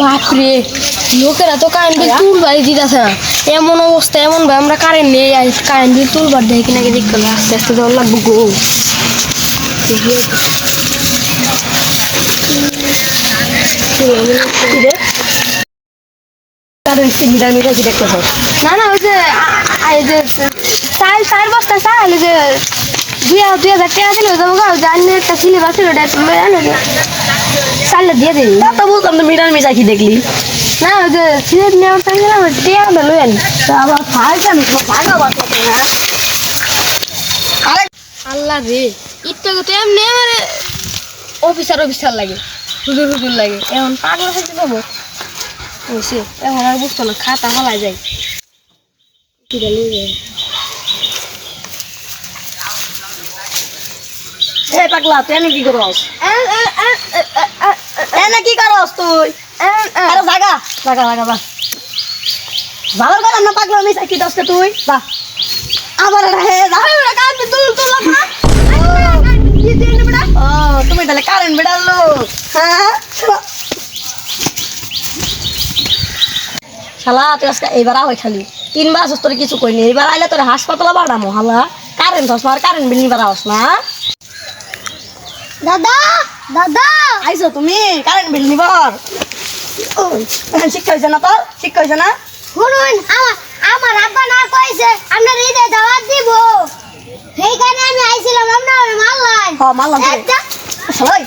বাপরে লোকেরা তো কারেন্ট বিল তুলবারই দিতেছে না। এমন অবস্থা এমন ভাই আমরা কারেন্ট নেই কারেন্ট বিল তুলবার দেখি কিনা কি দেখতে হবে আস্তে আস্তে জল লাগবো গো। না না ওই যে চাল চার বস্তা চাল যে দুই হাজার দুই হাজার টাকা গা। জানি একটা সিলেবাস ছিল চালটা দিয়ে দিই তা তো বলতাম তো মিটার কি দেখলি। না ওই যে সিলেট নেওয়ার টাইম টাকাটা লয়ে আনি। তা আবার ফাইজ আমি তো ফাইজা বাস হ্যাঁ? আরে আল্লাহ রে ইটটাকে তো এমনি আমার অফিসার অফিসার লাগে হুজুর হুজুর লাগে। এখন পাগলা থাকতে পাবো বুঝছি এখন আর বুঝতো না খাতা হলাই যায়। কিটা নিয়ে যায়? এ পাগলা তুই এনে কি করস? এনে কি করস তুই? আরে জাগা। জাগা জাগা বা কথা না পাগলা মিশা কি তুই? বা আবার হে যাবে বেটা কারেন্ট তুল তুল না ও। তুমি তাহলে কারেন্ট বেড়াল লোক হ্যাঁ? শালা তুই আজকে এইবার আওয়াই খালি। তিনবার আসস তোর কিছু কইনি। এইবার আইলে তোর হাসপাতালে বাড়ামো হালা। কারেন্ট হস না আর কারেন্ট বিল নিবার আস না। দাদা দাদা। আইসো তুমি কারেন্ট বিল নিবার শিক্ষা হয়েছে না তোর? শিক্ষা হয়েছে না? শুনুন আমার আমার আব্বা না কইছে আপনার ঈদে দাওয়াত দিব। সেইখানে আমি আইছিলাম আপনার মারলাই হ মারলাম তোরে। একটা সবাই।